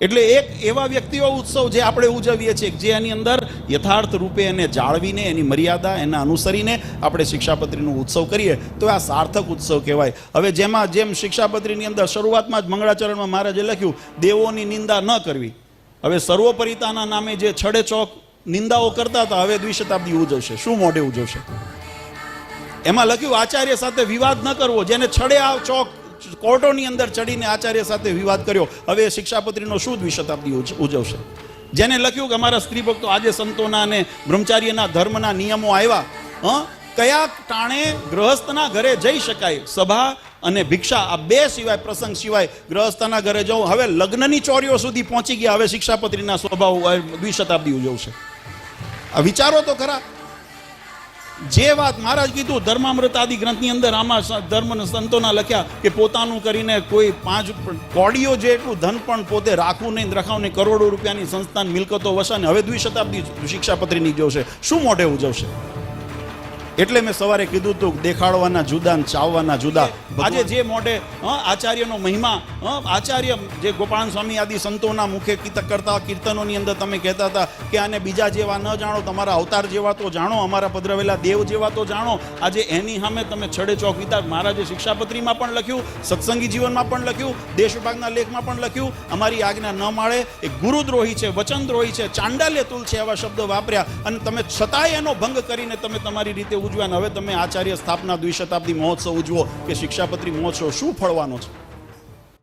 એટલે એક એવા વ્યક્તિઓ ઉત્સવ જે આપણે ઉજવીએ છીએ જે એની અંદર યથાર્થ રૂપે એને જાળવીને, એની મર્યાદા એના અનુસરીને આપણે શિક્ષાપત્રીનો ઉત્સવ કરીએ, તો આ સાર્થક ઉત્સવ કહેવાય. હવે જેમાં જેમ શિક્ષાપત્રીની અંદર શરૂઆતમાં જ મંગળાચરણમાં મહારાજે લખ્યું, દેવોની નિંદા ન કરવી. હવે સર્વોપરિતાના નામે જે છડે ચોક નિંદાઓ કરતા હતા, હવે દ્વિશતાબ્દી ઉજવશે. શું મોઢે ઉજવશે? એમાં લખ્યું, આચાર્ય સાથે વિવાદ ન કરવો, જેને છડે આ ચોક કોર્ટોની અંદર ચડીને આચાર્ય સાથે વિવાદ કર્યો. હવે શિક્ષાપત્રીનો શું દ્વિશતાબ્દી ઉજવશે? જેને લખ્યું કે અમારા સ્ત્રી ભક્તો આજે સંતોના અને બ્રહ્મચાર્યના ધર્મના નિયમો આવ્યા, હ? કયા ટાણે ગ્રહસ્થના ઘરે જઈ શકાય? સભા અને ભિક્ષા, આ બે સિવાય, પ્રસંગ સિવાય ગ્રહસ્થના ઘરે જવું. હવે લગ્નની ચોરીઓ સુધી પહોંચી ગયા. હવે શિક્ષાપત્રીના સ્વભાવ દ્વિશતાબ્દી ઉજવશે. આ વિચારો તો ખરા. જે વાત મહારાજ કીધું ધર્મામૃત આદિ ગ્રંથની અંદર આમાં ધર્મ સંતોના લખ્યા કે પોતાનું કરીને કોઈ પાંચ કોડીઓ જેટલું ધન પણ પોતે રાખવું નહીં રખાવું નહીં, કરોડો રૂપિયાની સંસ્થાન મિલકતો વસાને. હવે દ્વિશતાબ્દી શિક્ષાપત્રીની ઉજવશે શું મોઢે ઉજવશે? એટલે મેં સવારે કીધું હતું દેખાડવાના જુદા ને ચાવવાના જુદા. આજે જે મોઢે આચાર્યનો મહિમા આચાર્ય જે ગોપાલ સ્વામી આદિ સંતોના મુખે કરતા કીર્તનોની અંદર તમે કહેતા હતા કે આને બીજા જેવા ન જાણો તમારા અવતાર જેવા તો જાણો અમારા પધરાવેલા દેવ જેવા તો જાણો. આજે એની સામે તમે છડે ચોક વિતાર મહારાજે શિક્ષાપત્રીમાં પણ લખ્યું સત્સંગી જીવનમાં પણ લખ્યું દેશ વિભાગના લેખમાં પણ લખ્યું અમારી આજ્ઞા ન માળે એ ગુરુદ્રોહી છે વચનદ્રોહી છે ચાંડાલ્ય તુલ છે એવા શબ્દો વાપર્યા. અને તમે છતાંય એનો ભંગ કરીને તમે તમારી રીતે ઉજવ્યા અને હવે તમે આચાર્ય સ્થાપના દ્વિશતાબ્દી મહોત્સવ ઉજવો કે શિક્ષાપત્રી મહોત્સવ, શું ફળવાનો છે?